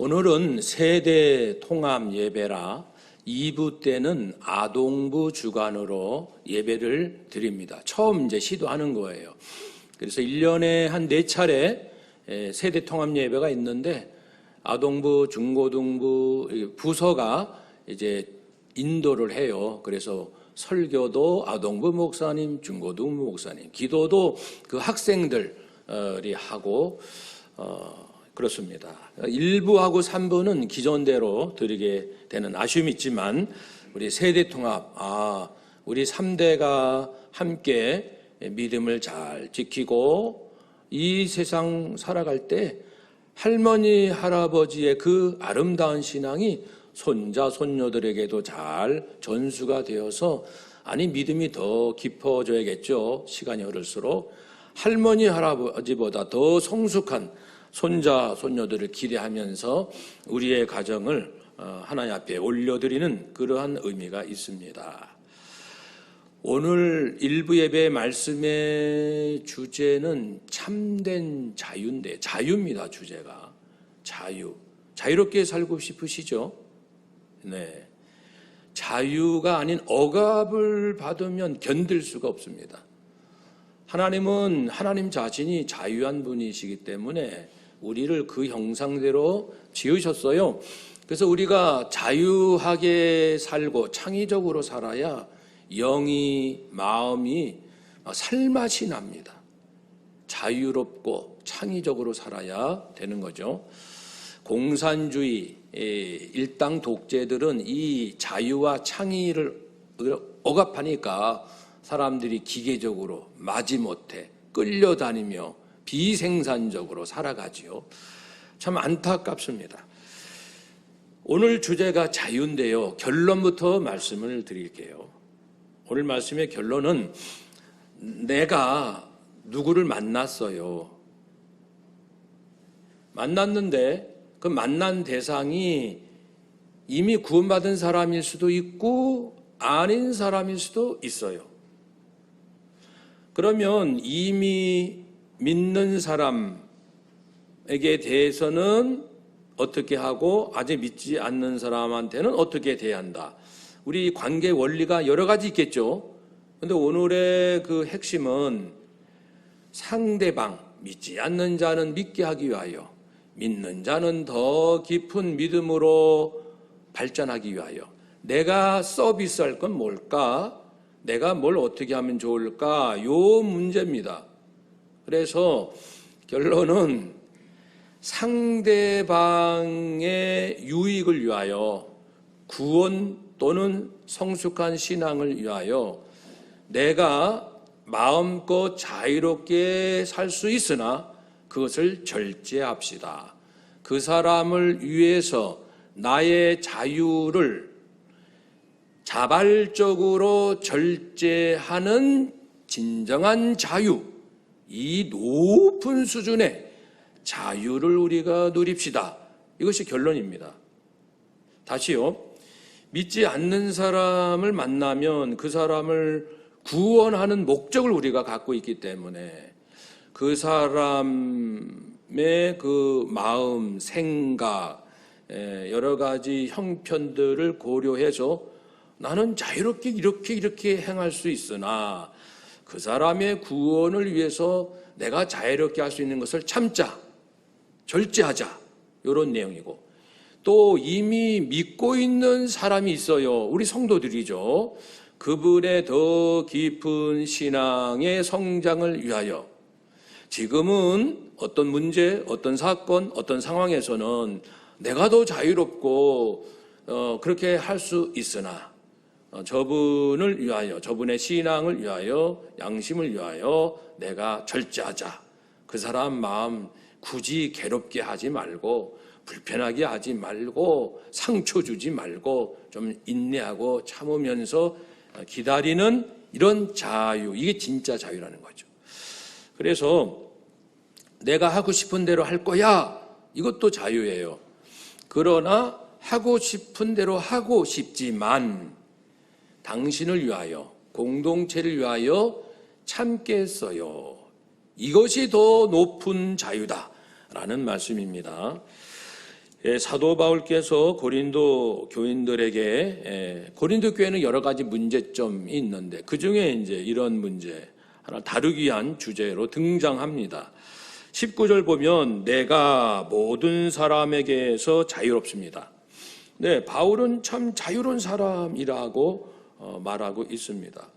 오늘은 세대 통합 예배라 2부 때는 아동부 주관으로 예배를 드립니다. 처음 이제 시도하는 거예요. 그래서 1년에 한네 차례 세대 통합 예배가 있는데 아동부, 중고등부 부서가 이제 인도를 해요. 그래서 설교도 아동부 목사님, 중고등부 목사님, 기도도 그 학생들이 하고 어, 그렇습니다. 1부하고 3부는 기존대로 드리게 되는 아쉬움이 있지만 우리 세대 통합, 아, 우리 3대가 함께 믿음을 잘 지키고 이 세상 살아갈 때 할머니, 할아버지의 그 아름다운 신앙이 손자, 손녀들에게도 잘 전수가 되어서 아니 믿음이 더 깊어져야겠죠. 시간이 흐를수록 할머니, 할아버지보다 더 성숙한 손자, 손녀들을 기대하면서 우리의 가정을 어, 하나님 앞에 올려드리는 그러한 의미가 있습니다. 오늘 일부 예배 말씀의 주제는 참된 자유인데 자유입니다 주제가 자유 자유롭게 살고 싶으시죠? 네 자유가 아닌 억압을 받으면 견딜 수가 없습니다. 하나님은 하나님 자신이 자유한 분이시기 때문에 우리를 그 형상대로 지으셨어요. 그래서 우리가 자유하게 살고 창의적으로 살아야 영이, 마음이 살맛이 납니다. 자유롭고 창의적으로 살아야 되는 거죠. 공산주의, 일당 독재들은 이 자유와 창의를 억압하니까 사람들이 기계적으로 마지못해 끌려다니며 비생산적으로 살아가지요. 참 안타깝습니다. 오늘 주제가 자유인데요. 결론부터 말씀을 드릴게요. 오늘 말씀의 결론은 내가 누구를 만났어요. 만났는데 그 만난 대상이 이미 구원받은 사람일 수도 있고 아닌 사람일 수도 있어요. 그러면 이미 믿는 사람에게 대해서는 어떻게 하고 아직 믿지 않는 사람한테는 어떻게 대해야 한다. 우리 관계 원리가 여러 가지 있겠죠. 근데 오늘의 그 핵심은 상대방, 믿지 않는 자는 믿게 하기 위하여, 믿는 자는 더 깊은 믿음으로 발전하기 위하여, 내가 서비스할 건 뭘까? 내가 뭘 어떻게 하면 좋을까? 요 문제입니다. 그래서 결론은 상대방의 유익을 위하여 구원 또는 성숙한 신앙을 위하여 내가 마음껏 자유롭게 살 수 있으나 그것을 절제합시다. 그 사람을 위해서 나의 자유를 자발적으로 절제하는 진정한 자유, 이 높은 수준의 자유를 우리가 누립시다. 이것이 결론입니다. 다시요. 믿지 않는 사람을 만나면 그 사람을 구원하는 목적을 우리가 갖고 있기 때문에 그 사람의 그 마음, 생각, 여러 가지 형편들을 고려해서 나는 자유롭게 이렇게 이렇게 행할 수 있으나 그 사람의 구원을 위해서 내가 자유롭게 할 수 있는 것을 참자, 절제하자. 이런 내용이고. 또 이미 믿고 있는 사람이 있어요. 우리 성도들이죠. 그분의 더 깊은 신앙의 성장을 위하여 지금은 어떤 문제, 어떤 사건, 어떤 상황에서는 내가 더 자유롭고 어, 그렇게 할 수 있으나 어, 저분을 위하여, 저분의 신앙을 위하여, 양심을 위하여 내가 절제하자. 그 사람 마음 굳이 괴롭게 하지 말고, 불편하게 하지 말고, 상처 주지 말고, 좀 인내하고 참으면서 기다리는 이런 자유. 이게 진짜 자유라는 거죠. 그래서 내가 하고 싶은 대로 할 거야. 이것도 자유예요. 그러나 하고 싶은 대로 하고 싶지만 당신을 위하여, 공동체를 위하여 참겠어요. 이것이 더 높은 자유다. 라는 말씀입니다. 예, 사도 바울께서 고린도 교인들에게 예, 고린도 교회는 여러 가지 문제점이 있는데 그 중에 이제 이런 문제 하나 다루기 위한 주제로 등장합니다. 19절 보면 내가 모든 사람에게서 자유롭습니다. 네, 바울은 참 자유로운 사람이라고 어, 말하고 있습니다.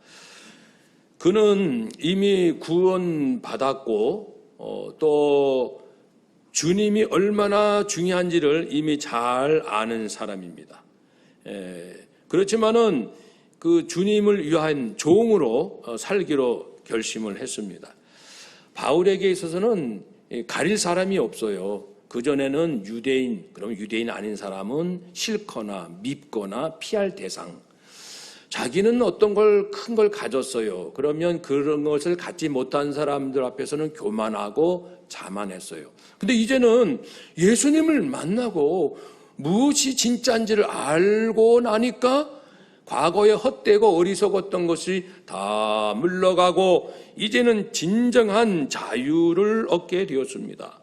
그는 이미 구원 받았고 어, 또 주님이 얼마나 중요한지를 이미 잘 아는 사람입니다. 에, 그렇지만은 그 주님을 위한 종으로 어, 살기로 결심을 했습니다. 바울에게 있어서는 가릴 사람이 없어요. 그전에는 유대인, 그럼 유대인 아닌 사람은 싫거나 밉거나 피할 대상. 자기는 어떤 걸 큰 걸 가졌어요. 그러면 그런 것을 갖지 못한 사람들 앞에서는 교만하고 자만했어요. 근데 이제는 예수님을 만나고 무엇이 진짜인지를 알고 나니까 과거에 헛되고 어리석었던 것이 다 물러가고 이제는 진정한 자유를 얻게 되었습니다.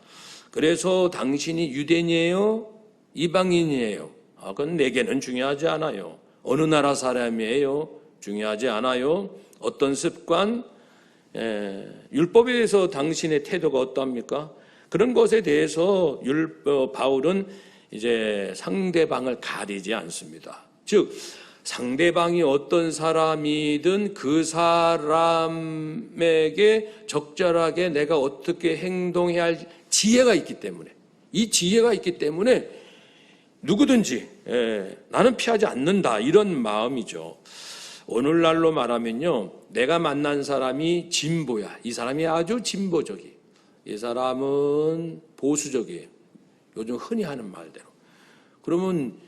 그래서 당신이 유대인이에요? 이방인이에요? 아, 그건 내게는 중요하지 않아요. 어느 나라 사람이에요? 중요하지 않아요. 어떤 습관, 에, 율법에 대해서 당신의 태도가 어떠합니까? 그런 것에 대해서 율, 어, 바울은 이제 상대방을 가리지 않습니다. 즉, 상대방이 어떤 사람이든 그 사람에게 적절하게 내가 어떻게 행동해야 할 지혜가 있기 때문에 이 지혜가 있기 때문에 누구든지 예, 나는 피하지 않는다 이런 마음이죠. 오늘날로 말하면요, 내가 만난 사람이 진보야. 이 사람이 아주 진보적이. 이 사람은 보수적이에요. 요즘 흔히 하는 말대로. 그러면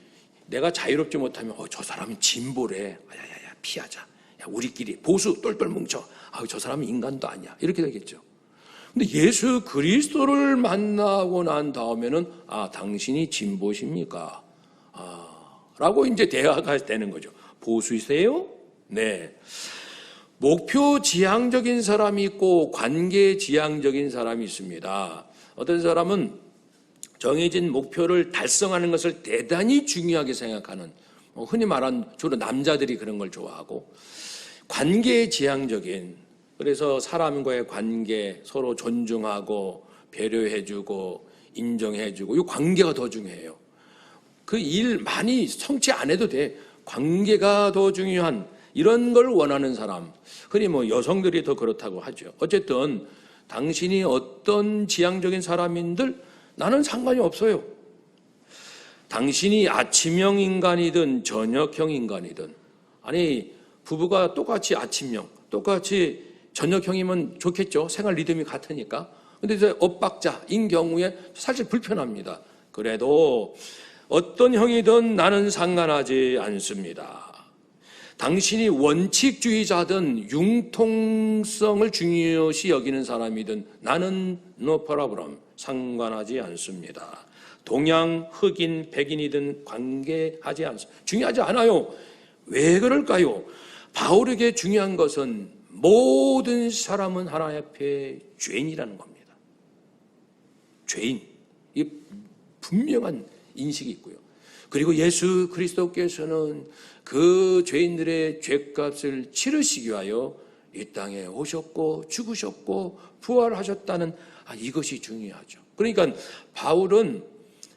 내가 자유롭지 못하면 어, 저 사람은 진보래. 야야야 피하자. 야 우리끼리 보수 똘똘 뭉쳐. 아, 저 사람은 인간도 아니야. 이렇게 되겠죠. 근데 예수 그리스도를 만나고 난 다음에는 아 당신이 진보십니까? 아, 라고 이제 대화가 되는 거죠. 보수이세요? 네. 목표 지향적인 사람이 있고 관계 지향적인 사람이 있습니다. 어떤 사람은 정해진 목표를 달성하는 것을 대단히 중요하게 생각하는 뭐 흔히 말하는 주로 남자들이 그런 걸 좋아하고 관계 지향적인 그래서 사람과의 관계 서로 존중하고 배려해주고 인정해주고 이 관계가 더 중요해요. 그 일 많이 성취 안 해도 돼. 관계가 더 중요한 이런 걸 원하는 사람. 흔히 뭐 여성들이 더 그렇다고 하죠. 어쨌든 당신이 어떤 지향적인 사람인들 나는 상관이 없어요. 당신이 아침형 인간이든 저녁형 인간이든 아니 부부가 똑같이 아침형, 똑같이 저녁형이면 좋겠죠. 생활 리듬이 같으니까. 근데 이제 엇박자인 경우에 사실 불편합니다. 그래도 어떤 형이든 나는 상관하지 않습니다. 당신이 원칙주의자든 융통성을 중요시 여기는 사람이든 나는 no problem 상관하지 않습니다. 동양, 흑인, 백인이든 관계하지 않습니다. 중요하지 않아요. 왜 그럴까요? 바울에게 중요한 것은 모든 사람은 하나님 앞에 죄인이라는 겁니다. 죄인. 이 분명한 인식이 있고요. 그리고 예수 그리스도께서는 그 죄인들의 죄값을 치르시기 위하여 이 땅에 오셨고 죽으셨고 부활하셨다는 아, 이것이 중요하죠. 그러니까 바울은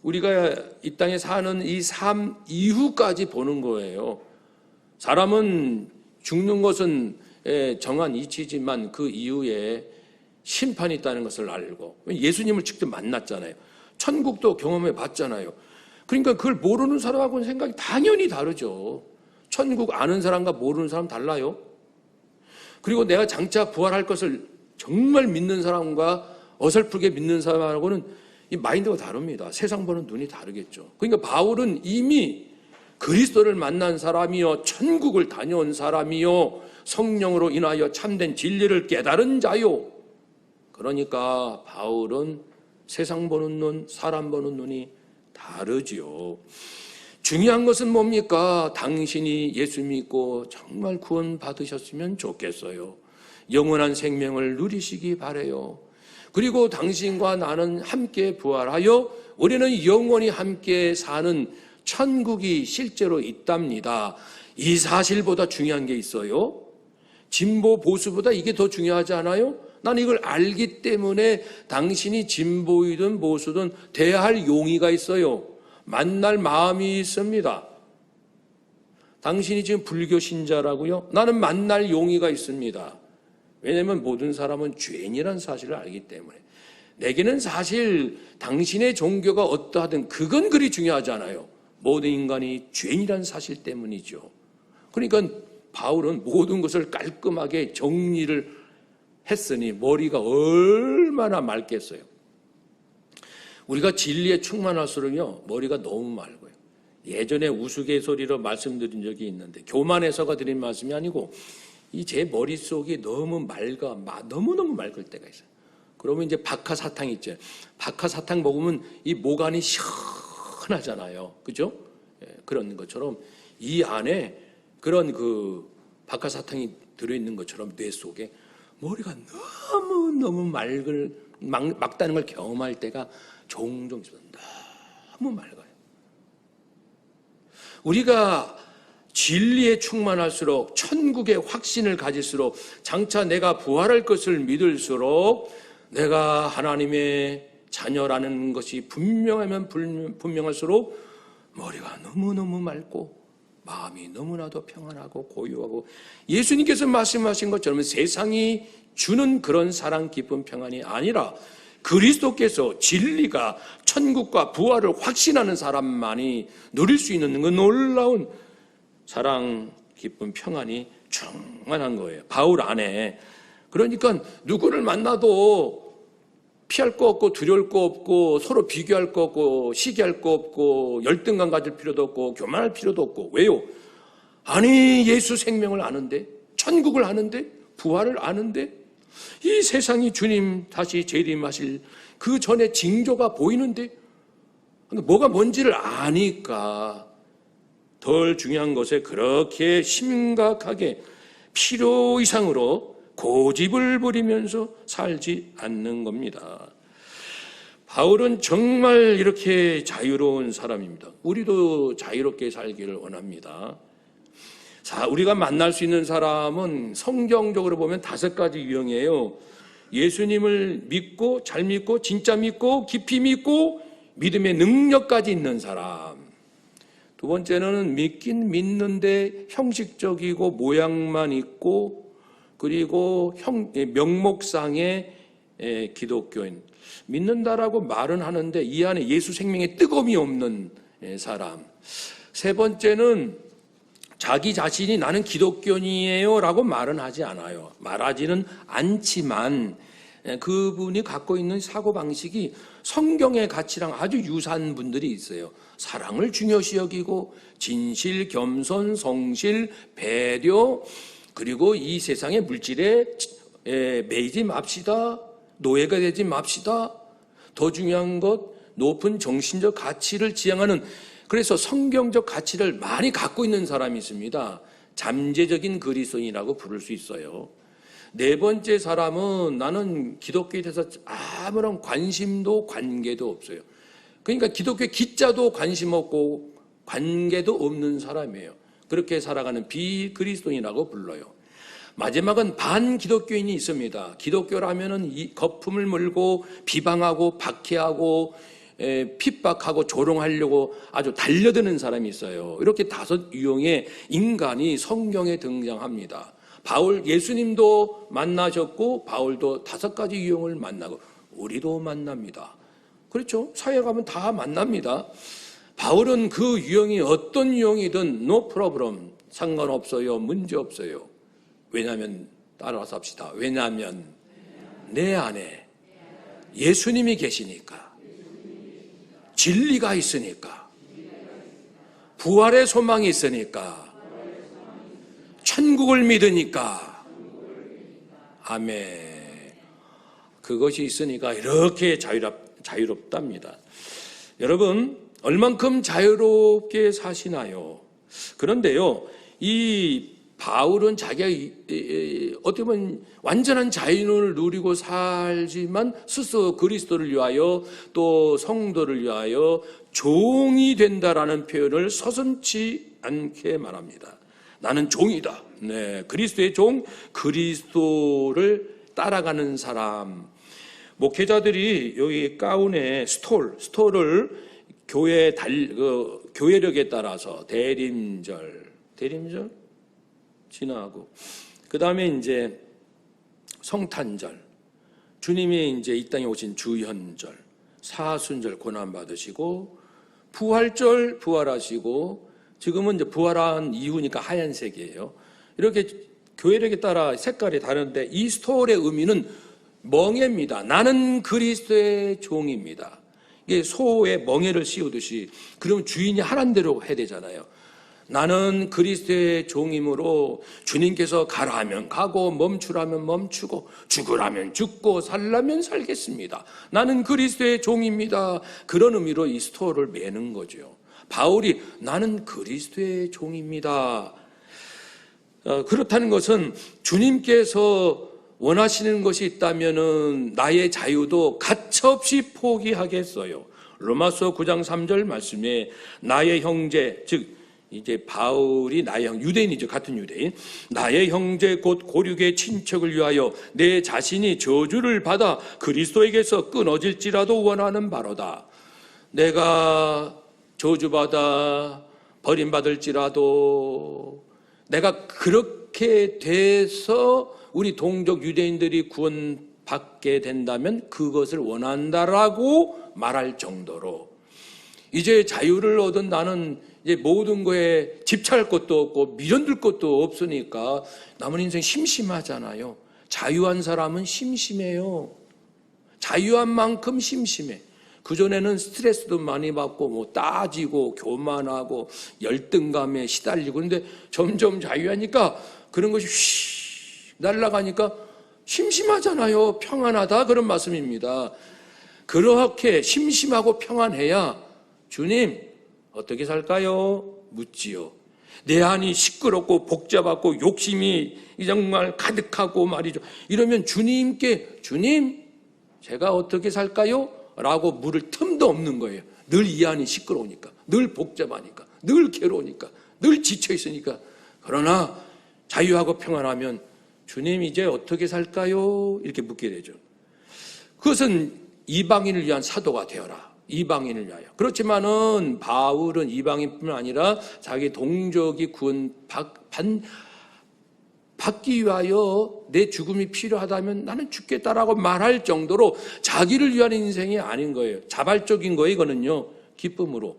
우리가 이 땅에 사는 이 삶 이후까지 보는 거예요. 사람은 죽는 것은 정한 이치지만 그 이후에 심판이 있다는 것을 알고 예수님을 직접 만났잖아요. 천국도 경험해 봤잖아요. 그러니까 그걸 모르는 사람하고는 생각이 당연히 다르죠. 천국 아는 사람과 모르는 사람 달라요. 그리고 내가 장차 부활할 것을 정말 믿는 사람과 어설프게 믿는 사람하고는 이 마인드가 다릅니다. 세상 보는 눈이 다르겠죠. 그러니까 바울은 이미 그리스도를 만난 사람이요, 천국을 다녀온 사람이요, 성령으로 인하여 참된 진리를 깨달은 자요. 그러니까 바울은 세상 보는 눈, 사람 보는 눈이 다르지요. 중요한 것은 뭡니까? 당신이 예수 믿고 정말 구원 받으셨으면 좋겠어요. 영원한 생명을 누리시기 바래요. 그리고 당신과 나는 함께 부활하여 우리는 영원히 함께 사는 천국이 실제로 있답니다. 이 사실보다 중요한 게 있어요. 진보 보수보다 이게 더 중요하지 않아요? 난 이걸 알기 때문에 당신이 진보이든 보수든 대할 용의가 있어요. 만날 마음이 있습니다. 당신이 지금 불교 신자라고요? 나는 만날 용의가 있습니다. 왜냐하면 모든 사람은 죄인이라는 사실을 알기 때문에. 내게는 사실 당신의 종교가 어떠하든 그건 그리 중요하지 않아요. 모든 인간이 죄인이라는 사실 때문이죠. 그러니까 바울은 모든 것을 깔끔하게 정리를 했으니 머리가 얼마나 맑겠어요. 우리가 진리에 충만할수록요, 머리가 너무 맑아요. 예전에 우스갯소리로 말씀드린 적이 있는데, 교만해서가 드린 말씀이 아니고, 이 제 머릿속이 너무 맑아, 너무너무 맑을 때가 있어요. 그러면 이제 박하사탕 있죠. 박하사탕 먹으면 이 모간이 시원하잖아요. 그죠? 예, 그런 것처럼 이 안에 그런 그 박하사탕이 들어있는 것처럼 뇌 속에 머리가 너무너무 맑을, 막, 맑다는 걸 경험할 때가 종종 있습니다. 너무 맑아요. 우리가 진리에 충만할수록 천국의 확신을 가질수록 장차 내가 부활할 것을 믿을수록 내가 하나님의 자녀라는 것이 분명하면 분명할수록 머리가 너무너무 맑고 마음이 너무나도 평안하고 고요하고 예수님께서 말씀하신 것처럼 세상이 주는 그런 사랑 기쁨 평안이 아니라 그리스도께서 진리가 천국과 부활을 확신하는 사람만이 누릴 수 있는 그 놀라운 사랑 기쁨 평안이 충만한 거예요. 바울 안에 그러니까 누구를 만나도 피할 거 없고 두려울 거 없고 서로 비교할 거 없고 시기할 거 없고 열등감 가질 필요도 없고 교만할 필요도 없고 왜요? 아니 예수 생명을 아는데 천국을 아는데 부활을 아는데 이 세상이 주님 다시 재림하실 그 전에 징조가 보이는데 뭐가 뭔지를 아니까 덜 중요한 것에 그렇게 심각하게 필요 이상으로 고집을 부리면서 살지 않는 겁니다. 바울은 정말 이렇게 자유로운 사람입니다. 우리도 자유롭게 살기를 원합니다. 자, 우리가 만날 수 있는 사람은 성경적으로 보면 다섯 가지 유형이에요. 예수님을 믿고, 잘 믿고, 진짜 믿고, 깊이 믿고, 믿음의 능력까지 있는 사람. 두 번째는 믿긴 믿는데 형식적이고 모양만 있고, 그리고 형, 명목상의 기독교인. 믿는다라고 말은 하는데 이 안에 예수 생명의 뜨거움이 없는 사람. 세 번째는 자기 자신이 나는 기독교인이에요 라고 말은 하지 않아요. 말하지는 않지만 그분이 갖고 있는 사고방식이 성경의 가치랑 아주 유사한 분들이 있어요. 사랑을 중요시 여기고 진실, 겸손, 성실, 배려 그리고 이 세상의 물질에 매이지 맙시다. 노예가 되지 맙시다. 더 중요한 것 높은 정신적 가치를 지향하는 그래서 성경적 가치를 많이 갖고 있는 사람이 있습니다. 잠재적인 그리스도인이라고 부를 수 있어요. 네 번째 사람은 나는 기독교에 대해서 아무런 관심도 관계도 없어요. 그러니까 기독교 기자도 관심 없고 관계도 없는 사람이에요. 그렇게 살아가는 비그리스도인이라고 불러요. 마지막은 반기독교인이 있습니다. 기독교라면은 이 거품을 물고 비방하고 박해하고 핍박하고 조롱하려고 아주 달려드는 사람이 있어요. 이렇게 다섯 유형의 인간이 성경에 등장합니다. 바울 예수님도 만나셨고 바울도 다섯 가지 유형을 만나고 우리도 만납니다. 그렇죠? 사회 가면 다 만납니다. 바울은 그 유형이 어떤 유형이든 no problem 상관없어요. 문제 없어요. 왜냐하면 따라서 합시다. 왜냐하면 내 안에 예수님이 계시니까. 진리가 있으니까. 부활의 소망이 있으니까. 천국을 믿으니까. 아멘. 그것이 있으니까 이렇게 자유롭, 자유롭답니다. 여러분, 얼만큼 자유롭게 사시나요? 그런데요, 이 바울은 자기가 어떻게 보면 완전한 자유를 누리고 살지만 스스로 그리스도를 위하여 또 성도를 위하여 종이 된다라는 표현을 서슴치 않게 말합니다. 나는 종이다. 네, 그리스도의 종, 그리스도를 따라가는 사람. 목회자들이 여기 가운에 스톨, 스톨을 교회 달, 그, 교회력에 따라서 대림절, 대림절 지나고 그 다음에 이제 성탄절, 주님이 이제 이 땅에 오신 주현절, 사순절 고난 받으시고 부활절 부활하시고 지금은 이제 부활한 이후니까 하얀색이에요. 이렇게 교회력에 따라 색깔이 다른데 이 스토리의 의미는 멍해입니다. 나는 그리스도의 종입니다. 이게 소에 멍해를 씌우듯이 그러면 주인이 하란 대로 해야 되잖아요. 나는 그리스도의 종이므로 주님께서 가라면 가고 멈추라면 멈추고 죽으라면 죽고 살라면 살겠습니다. 나는 그리스도의 종입니다. 그런 의미로 이 스토어를 매는 거죠. 바울이 나는 그리스도의 종입니다. 어, 그렇다는 것은 주님께서 원하시는 것이 있다면은 나의 자유도 가차없이 포기하겠어요. 로마서 9장 3절 말씀에 나의 형제 즉 이제 바울이 나의 형 유대인이죠 같은 유대인 나의 형제 곧 고륙의 친척을 위하여 내 자신이 저주를 받아 그리스도에게서 끊어질지라도 원하는 바로다. 내가 저주받아 버림받을지라도 내가 그렇게 돼서 우리 동족 유대인들이 구원받게 된다면 그것을 원한다라고 말할 정도로 이제 자유를 얻은 나는 이제 모든 거에 집착할 것도 없고 미련들 것도 없으니까 남은 인생 심심하잖아요. 자유한 사람은 심심해요. 자유한 만큼 심심해. 그전에는 스트레스도 많이 받고 뭐 따지고 교만하고 열등감에 시달리고 근데 점점 자유하니까 그런 것이 휘 날아가니까 심심하잖아요. 평안하다 그런 말씀입니다. 그렇게 심심하고 평안해야 주님 어떻게 살까요? 묻지요. 내 안이 시끄럽고 복잡하고 욕심이 정말 가득하고 말이죠. 이러면 주님께 주님 제가 어떻게 살까요? 라고 물을 틈도 없는 거예요. 늘 이 안이 시끄러우니까, 늘 복잡하니까, 늘 괴로우니까, 늘 지쳐 있으니까. 그러나 자유하고 평안하면 주님 이제 어떻게 살까요? 이렇게 묻게 되죠. 그것은 이방인을 위한 사도가 되어라. 이방인을 위하여. 그렇지만은 바울은 이방인뿐만 아니라 자기 동족이 구원 받, 받, 받기 위하여 내 죽음이 필요하다면 나는 죽겠다라고 말할 정도로 자기를 위한 인생이 아닌 거예요. 자발적인 거예요, 이거는요. 기쁨으로,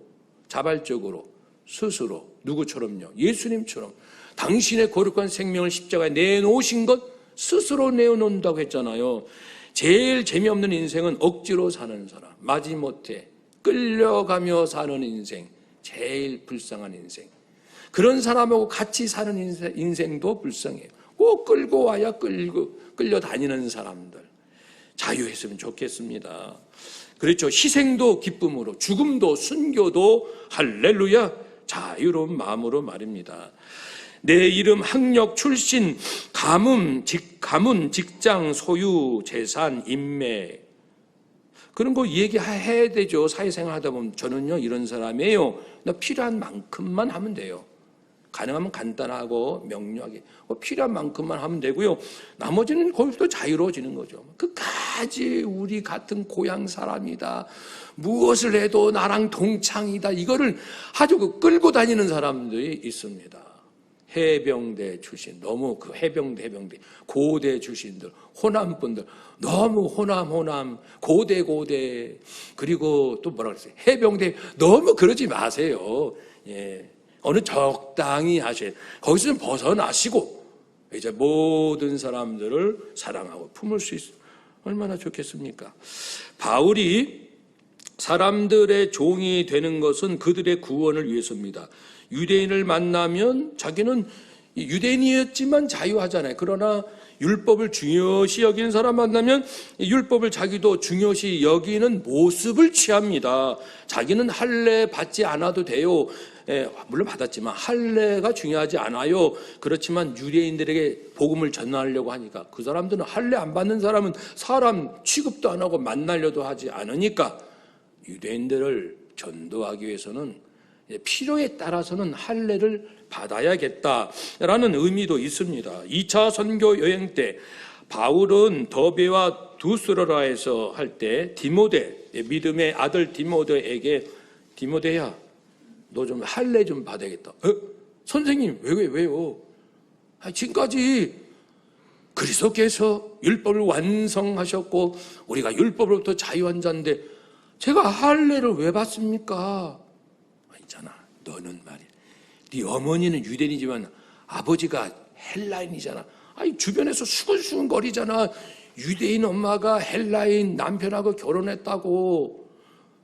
자발적으로, 스스로, 누구처럼요. 예수님처럼. 당신의 거룩한 생명을 십자가에 내놓으신 것 스스로 내어놓는다고 했잖아요. 제일 재미없는 인생은 억지로 사는 사람, 마지못해 끌려가며 사는 인생, 제일 불쌍한 인생. 그런 사람하고 같이 사는 인생, 인생도 불쌍해요. 꼭 끌고 와야 끌고, 끌려다니는 사람들. 자유했으면 좋겠습니다. 그렇죠. 희생도 기쁨으로, 죽음도 순교도 할렐루야 자유로운 마음으로 말입니다. 내 이름, 학력, 출신, 가문, 직, 가문, 직장, 소유, 재산, 인맥. 그런 거 얘기해야 되죠. 사회생활 하다 보면 저는요, 이런 사람이에요. 나 필요한 만큼만 하면 돼요. 가능하면 간단하고 명료하게 뭐 필요한 만큼만 하면 되고요. 나머지는 거기서 자유로워지는 거죠. 끝까지 우리 같은 고향 사람이다. 무엇을 해도 나랑 동창이다. 이거를 아주 그 끌고 다니는 사람들이 있습니다. 해병대 출신, 너무 그 해병대, 해병대, 고대 출신들, 호남 분들, 너무 호남, 호남, 고대, 고대, 그리고 또 뭐라 그랬어요? 해병대, 너무 그러지 마세요. 예. 어느 적당히 하셔야 거기서 좀 벗어나시고, 이제 모든 사람들을 사랑하고 품을 수 있어. 얼마나 좋겠습니까? 바울이 사람들의 종이 되는 것은 그들의 구원을 위해서입니다. 유대인을 만나면 자기는 유대인이었지만 자유하잖아요. 그러나 율법을 중요시 여기는 사람 만나면 이 율법을 자기도 중요시 여기는 모습을 취합니다. 자기는 할례 받지 않아도 돼요. 예, 물론 받았지만 할례가 중요하지 않아요. 그렇지만 유대인들에게 복음을 전하려고 하니까 그 사람들은 할례 안 받는 사람은 사람 취급도 안 하고 만나려도 하지 않으니까 유대인들을 전도하기 위해서는 필요에 따라서는 할례를 받아야겠다라는 의미도 있습니다. 2차 선교 여행 때 바울은 더베와 두스로라에서 할 때 디모데 믿음의 아들 디모데에게 디모데야 너 좀 할례 좀 받아야겠다. 어? 선생님 왜 왜 왜요? 아, 지금까지 그리스도께서 율법을 완성하셨고 우리가 율법으로부터 자유한 자인데 제가 할례를 왜 받습니까? 너는 말이야. 네 어머니는 유대인이지만 아버지가 헬라인이잖아. 아니 주변에서 수근수근 거리잖아. 유대인 엄마가 헬라인 남편하고 결혼했다고.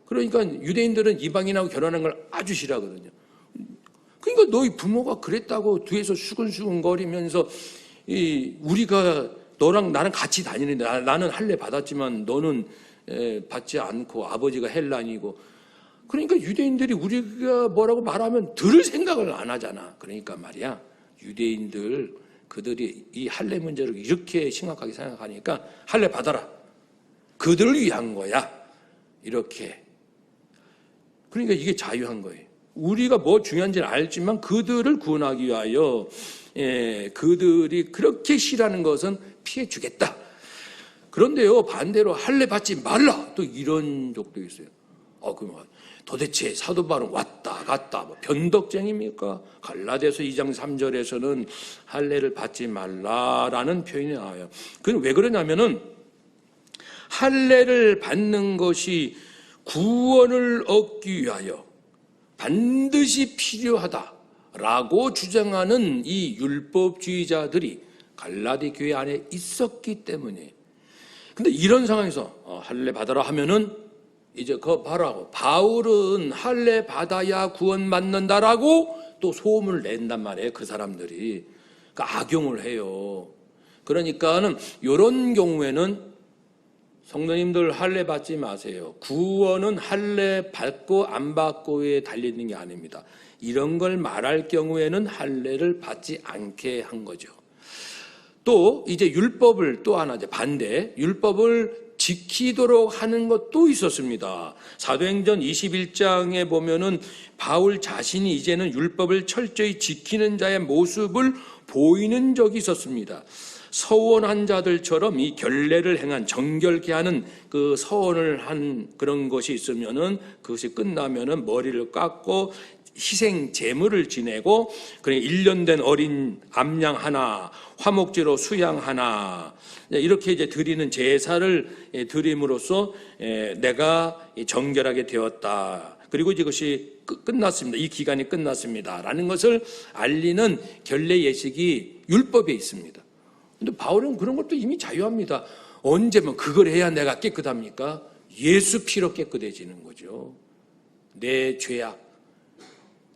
그러니까 유대인들은 이방인하고 결혼한 걸 아주 싫어하거든요. 그러니까 너희 부모가 그랬다고 뒤에서 수근수근 거리면서 이 우리가 너랑 나랑 같이 다니는데 나- 나는 할례 받았지만 너는 에, 받지 않고 아버지가 헬란이고 그러니까 유대인들이 우리가 뭐라고 말하면 들을 생각을 안 하잖아. 그러니까 말이야 유대인들 그들이 이 할례 문제를 이렇게 심각하게 생각하니까 할례 받아라. 그들을 위한 거야. 이렇게 그러니까 이게 자유한 거예요. 우리가 뭐 중요한지는 알지만 그들을 구원하기 위하여 예, 그들이 그렇게 싫어하는 것은 피해 주겠다. 그런데요 반대로 할례 받지 말라 또 이런 적도 있어요. 어 그럼 도대체 사도 바울은 왔다 갔다 뭐 변덕쟁입니까? 갈라디아서 2장 3절에서는 할례를 받지 말라라는 표현이 나와요. 그건 왜 그러냐면은 할례를 받는 것이 구원을 얻기 위하여 반드시 필요하다라고 주장하는 이 율법주의자들이 갈라디 교회 안에 있었기 때문에 근데 이런 상황에서 어, 할례 받아라 하면은 이제 그거 봐라고 바울은 할례 받아야 구원 받는다라고 또 소음을 낸단 말이에요 그 사람들이 그러니까 악용을 해요 그러니까는 이런 경우에는 성도님들 할례 받지 마세요. 구원은 할례 받고 안 받고에 달리는 게 아닙니다. 이런 걸 말할 경우에는 할례를 받지 않게 한 거죠. 또 이제 율법을 또 하나 이제 반대 율법을 지키도록 하는 것도 있었습니다. 사도행전 21장에 보면은 바울 자신이 이제는 율법을 철저히 지키는 자의 모습을 보이는 적이 있었습니다. 서원한 자들처럼 이 결례를 행한 정결케 하는 그 서원을 한 그런 것이 있으면은 그것이 끝나면은 머리를 깎고 희생 제물을 지내고 그래 1년 된 어린 암양 하나 화목제로 수양 하나 이렇게 이제 드리는 제사를 예, 드림으로써 예, 내가 정결하게 되었다. 그리고 이것이 끝- 끝났습니다. 이 기간이 끝났습니다 라는 것을 알리는 결례 예식이 율법에 있습니다. 근데 바울은 그런 것도 이미 자유합니다. 언제면 그걸 해야 내가 깨끗합니까? 예수 피로 깨끗해지는 거죠. 내 죄악,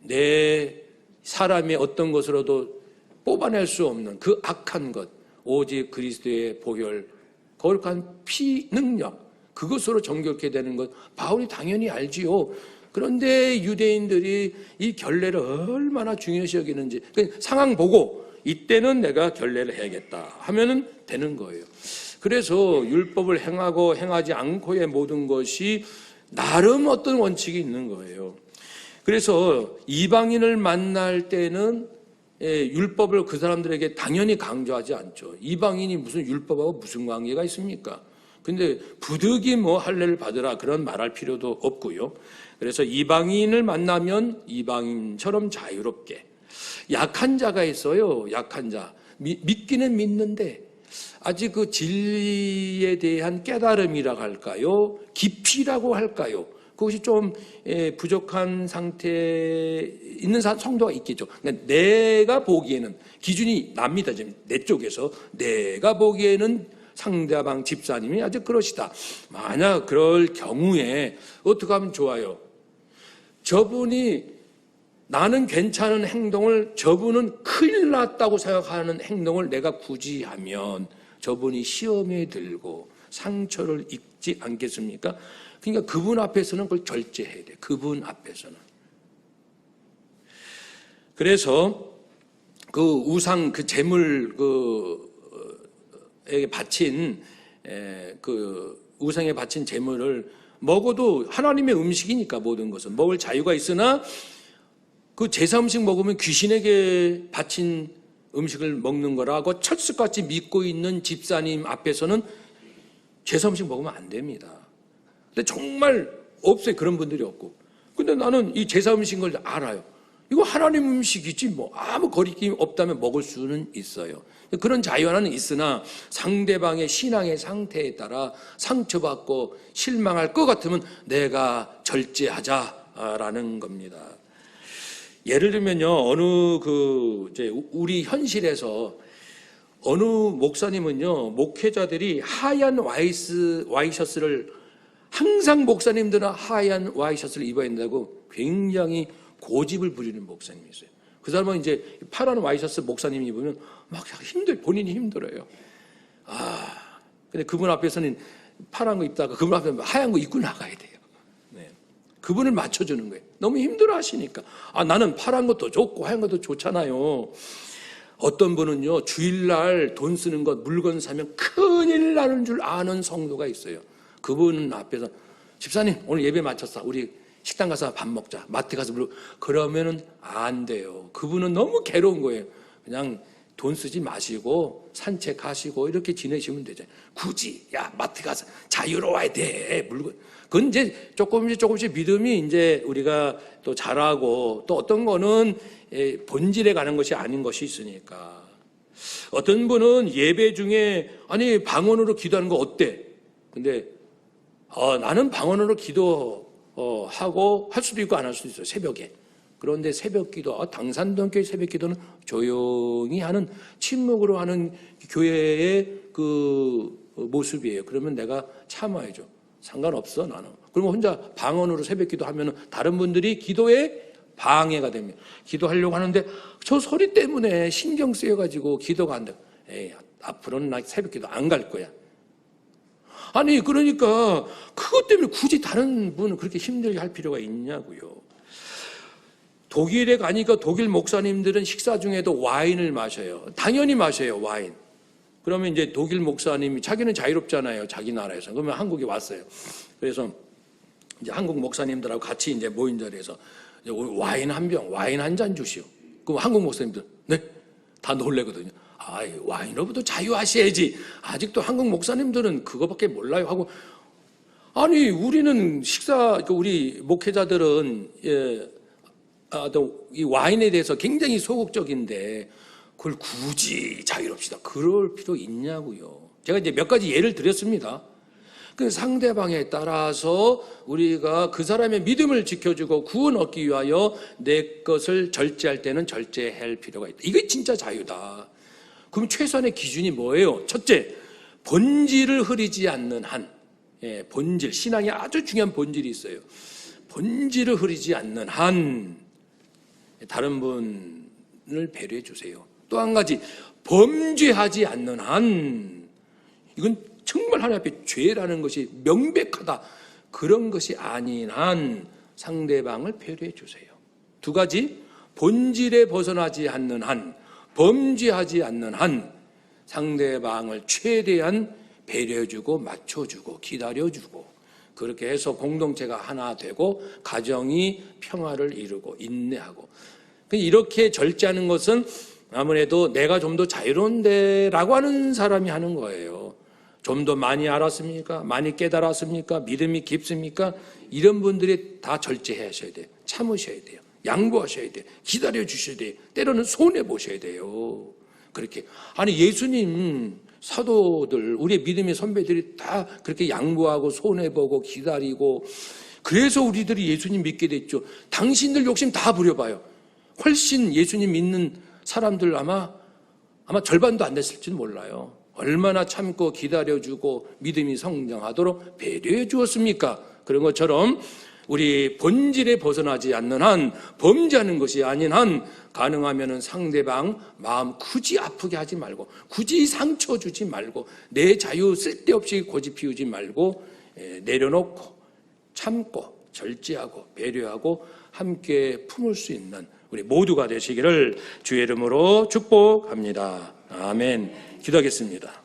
내 사람의 어떤 것으로도 뽑아낼 수 없는 그 악한 것, 오직 그리스도의 보혈, 거룩한 피 능력, 그것으로 정결케 되는 것, 바울이 당연히 알지요. 그런데 유대인들이 이 결례를 얼마나 중요시 여기는지, 그 상황 보고 이때는 내가 결례를 해야겠다 하면은 되는 거예요. 그래서 율법을 행하고 행하지 않고의 모든 것이 나름 어떤 원칙이 있는 거예요. 그래서 이방인을 만날 때는 예, 율법을 그 사람들에게 당연히 강조하지 않죠. 이방인이 무슨 율법하고 무슨 관계가 있습니까? 근데 부득이 뭐 할례를 받으라 그런 말할 필요도 없고요. 그래서 이방인을 만나면 이방인처럼 자유롭게 약한 자가 있어요. 약한 자. 미- 믿기는 믿는데 아직 그 진리에 대한 깨달음이라고 할까요? 깊이라고 할까요? 그것이 좀 예, 부족한 상태에 있는 사- 성도가 있겠죠. 그러니까 내가 보기에는 기준이 납니다. 지금 내 쪽에서 내가 보기에는 상대방 집사님이 아직 그러시다. 만약 그럴 경우에 어떻게 하면 좋아요? 저분이 나는 괜찮은 행동을 저분은 큰일 났다고 생각하는 행동을 내가 굳이 하면 저분이 시험에 들고 상처를 입지 않겠습니까? 그러니까 그분 앞에서는 그걸 절제해야 돼. 그분 앞에서는. 그래서 그 우상 그 재물 그 에게 바친 에, 그 우상에 바친 재물을 먹어도 하나님의 음식이니까 모든 것은 먹을 자유가 있으나 그 제사 음식 먹으면 귀신에게 바친 음식을 먹는 거라고 철수같이 믿고 있는 집사님 앞에서는 제사 음식 먹으면 안 됩니다. 근데 정말 없어요. 그런 분들이 없고. 근데 나는 이 제사 음식인 걸 알아요. 이거 하나님 음식이지 뭐 아무 거리낌 없다면 먹을 수는 있어요. 그런 자유 하나는 있으나 상대방의 신앙의 상태에 따라 상처받고 실망할 것 같으면 내가 절제하자라는 겁니다. 예를 들면요, 어느 그 이제 우리 현실에서 어느 목사님은요, 목회자들이 하얀 와이스 와이셔츠를 항상 목사님들은 하얀 와이셔츠를 입어야 된다고 굉장히 고집을 부리는 목사님이 있어요. 그 사람은 이제 파란 와이셔츠 목사님이 입으면 막 힘들, 본인이 힘들어요. 아, 근데 그분 앞에서는 파란 거 입다가 그분 앞에 하얀 거 입고 나가야 돼요. 네. 그분을 맞춰주는 거예요. 너무 힘들어 하시니까. 아, 나는 파란 것도 좋고 하얀 것도 좋잖아요. 어떤 분은요, 주일날 돈 쓰는 것, 물건 사면 큰일 나는 줄 아는 성도가 있어요. 그분 앞에서, 집사님, 오늘 예배 마쳤어. 우리 식당 가서 밥 먹자. 마트 가서 물고. 그러면은 안 돼요. 그분은 너무 괴로운 거예요. 그냥 돈 쓰지 마시고 산책하시고 이렇게 지내시면 되죠. 굳이 야 마트 가서 자유로워야 돼 물건. 그건 이제 조금씩 조금씩 믿음이 이제 우리가 또 잘하고 또 어떤 거는 예, 본질에 가는 것이 아닌 것이 있으니까. 어떤 분은 예배 중에 아니 방언으로 기도하는 거 어때? 근데 어, 나는 방언으로 기도 어, 하고 할 수도 있고 안 할 수도 있어요 새벽에. 그런데 새벽 기도, 아, 당산동교회 새벽 기도는 조용히 하는 침묵으로 하는 교회의 그 모습이에요. 그러면 내가 참아야죠. 상관없어 나는. 그러면 혼자 방언으로 새벽 기도하면 다른 분들이 기도에 방해가 됩니다. 기도하려고 하는데 저 소리 때문에 신경 쓰여가지고 기도가 안 돼. 에이, 앞으로는 나 새벽 기도 안 갈 거야. 아니, 그러니까 그것 때문에 굳이 다른 분을 그렇게 힘들게 할 필요가 있냐고요. 독일에 가니까 독일 목사님들은 식사 중에도 와인을 마셔요. 당연히 마셔요, 와인. 그러면 이제 독일 목사님이 자기는 자유롭잖아요, 자기 나라에서. 그러면 한국에 왔어요. 그래서 이제 한국 목사님들하고 같이 이제 모인 자리에서 와인 한 병, 와인 한 잔 주시오. 그럼 한국 목사님들, 네? 다 놀래거든요. 아, 와인으로부터 자유하셔야지. 아직도 한국 목사님들은 그거밖에 몰라요 하고 아니 우리는 식사 그 우리 목회자들은 예, 아, 또이 와인에 대해서 굉장히 소극적인데 그걸 굳이 자유롭시다. 그럴 필요 있냐고요. 제가 이제 몇 가지 예를 드렸습니다. 그 상대방에 따라서 우리가 그 사람의 믿음을 지켜주고 구원 얻기 위하여 내 것을 절제할 때는 절제할 필요가 있다. 이게 진짜 자유다. 그럼 최소한의 기준이 뭐예요? 첫째, 본질을 흐리지 않는 한, 예, 본질, 신앙이 아주 중요한 본질이 있어요. 본질을 흐리지 않는 한, 다른 분을 배려해 주세요. 또 한 가지, 범죄하지 않는 한, 이건 정말 하나님 앞에 죄라는 것이 명백하다. 그런 것이 아닌 한 상대방을 배려해 주세요. 두 가지, 본질에 벗어나지 않는 한, 범죄하지 않는 한 상대방을 최대한 배려해주고 맞춰주고 기다려주고 그렇게 해서 공동체가 하나 되고 가정이 평화를 이루고 인내하고 이렇게 절제하는 것은 아무래도 내가 좀 더 자유로운데라고 하는 사람이 하는 거예요. 좀 더 많이 알았습니까? 많이 깨달았습니까? 믿음이 깊습니까? 이런 분들이 다 절제하셔야 돼요. 참으셔야 돼요. 양보하셔야 돼요. 기다려 주셔야 돼요. 때로는 손해 보셔야 돼요. 그렇게 아니 예수님 사도들 우리의 믿음의 선배들이 다 그렇게 양보하고 손해 보고 기다리고 그래서 우리들이 예수님 믿게 됐죠. 당신들 욕심 다 부려봐요. 훨씬 예수님 믿는 사람들 아마 아마 절반도 안 됐을지는 몰라요. 얼마나 참고 기다려주고 믿음이 성장하도록 배려해 주었습니까? 그런 것처럼 우리 본질에 벗어나지 않는 한 범죄하는 것이 아닌 한 가능하면은 상대방 마음 굳이 아프게 하지 말고 굳이 상처 주지 말고 내 자유 쓸데없이 고집 피우지 말고 에, 내려놓고 참고 절제하고 배려하고 함께 품을 수 있는 우리 모두가 되시기를 주의 이름으로 축복합니다. 아멘. 기도하겠습니다.